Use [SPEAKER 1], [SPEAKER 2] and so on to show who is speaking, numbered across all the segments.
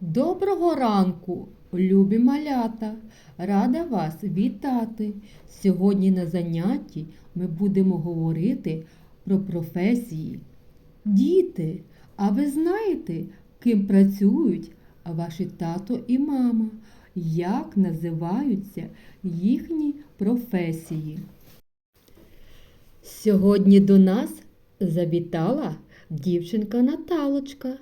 [SPEAKER 1] Доброго ранку, любі малята! Рада вас вітати! Сьогодні на занятті ми будемо говорити про професії. Діти, а ви знаєте, ким працюють ваші тато і мама? Як називаються їхні професії? Сьогодні до нас завітала дівчинка Наталочка.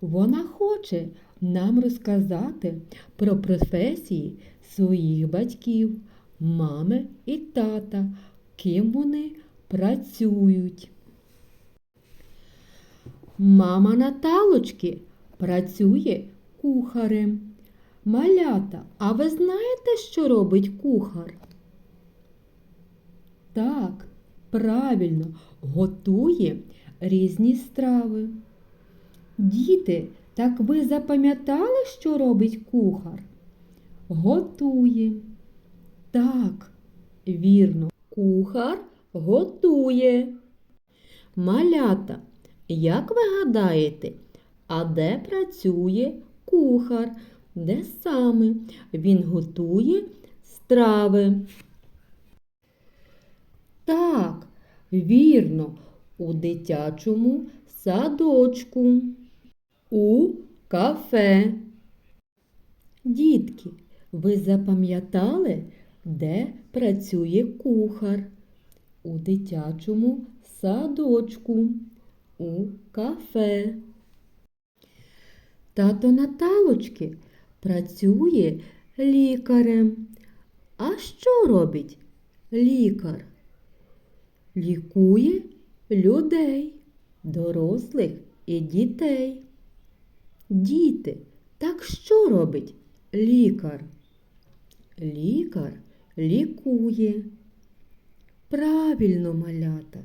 [SPEAKER 1] Вона хоче нам розказати про професії своїх батьків, мами і тата, ким вони працюють. Мама Наталочки працює кухарем. Малята, а ви знаєте, що робить кухар? Так, правильно, готує різні страви. Діти, так ви запам'ятали, що робить кухар? Готує. Так, вірно, кухар готує. Малята, як ви гадаєте, а де працює кухар? Де саме він готує страви? Так, вірно, у дитячому садочку, у кафе. Дітки, ви запам'ятали, де працює кухар? У дитячому садочку, у кафе. Тато Наталочки працює лікарем. А що робить лікар? Лікує людей, дорослих і дітей. Діти, так що робить лікар? Лікар лікує. Правильно, малята.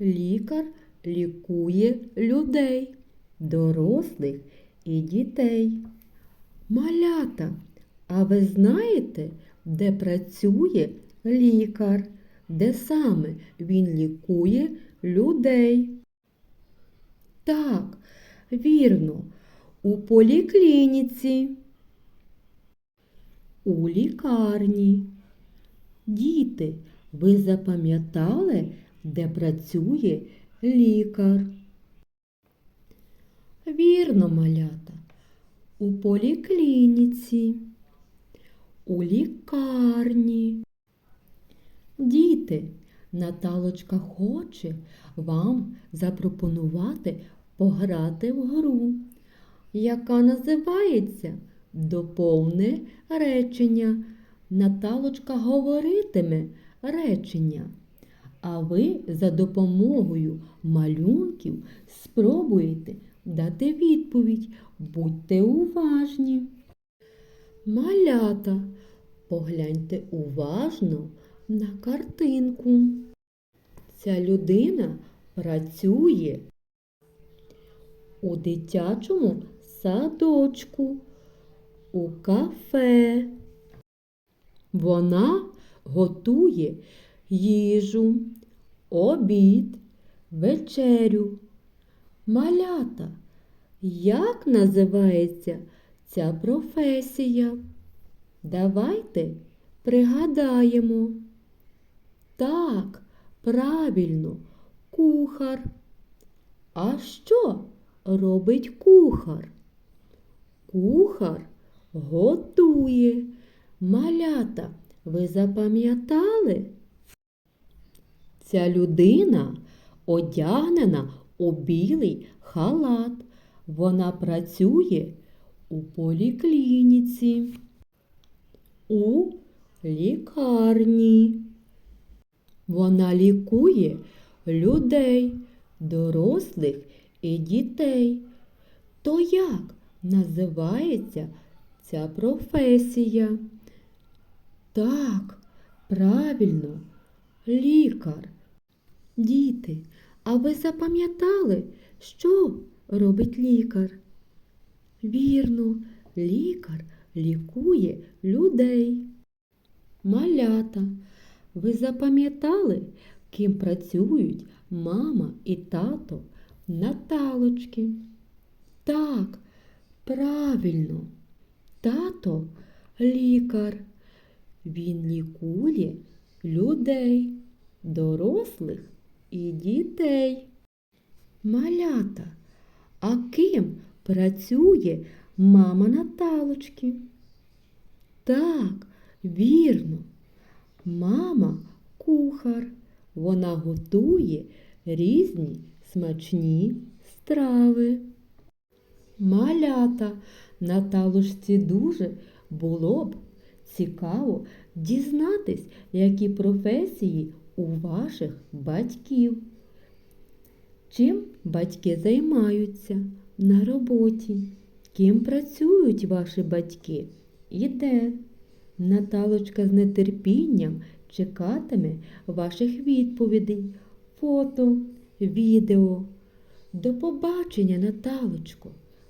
[SPEAKER 1] Лікар лікує людей, дорослих і дітей. Малята, а ви знаєте, де працює лікар? Де саме він лікує людей? Так, вірно, у поліклініці, у лікарні. Діти, ви запам'ятали, де працює лікар? Вірно, малята, у поліклініці, у лікарні. Діти, Наталочка хоче вам запропонувати пограти в гру, яка називається Доповне речення. Наталочка говоритиме речення, а ви за допомогою малюнків спробуєте дати відповідь. Будьте уважні. Малята, погляньте уважно на картинку. Ця людина працює у дитячому садочку, у кафе. Вона готує їжу, обід, вечерю. Малята, як називається ця професія? Давайте пригадаємо. Так, правильно, кухар. А що робить кухар? Кухар готує. Малята, ви запам'ятали? Ця людина одягнена у білий халат. Вона працює у поліклініці, у лікарні. Вона лікує людей, дорослих і дітей. То як називається ця професія? Так, правильно, лікар. Діти, а ви запам'ятали, що робить лікар? Вірно, лікар лікує людей. Малята, ви запам'ятали, ким працюють мама і тато Наталочки? Так, Правильно, тато лікар. Він лікує людей, дорослих і дітей. Малята, а ким працює мама Наталочки? Так, вірно. Мама кухар. Вона готує різні смачні страви. Малята Наталочці дуже було б цікаво дізнатись, які професії у ваших батьків. Чим батьки займаються на роботі? Ким працюють ваші батьки? І де? Наталочка з нетерпінням чекатиме ваших відповідей, фото, відео. До побачення, Наталочко,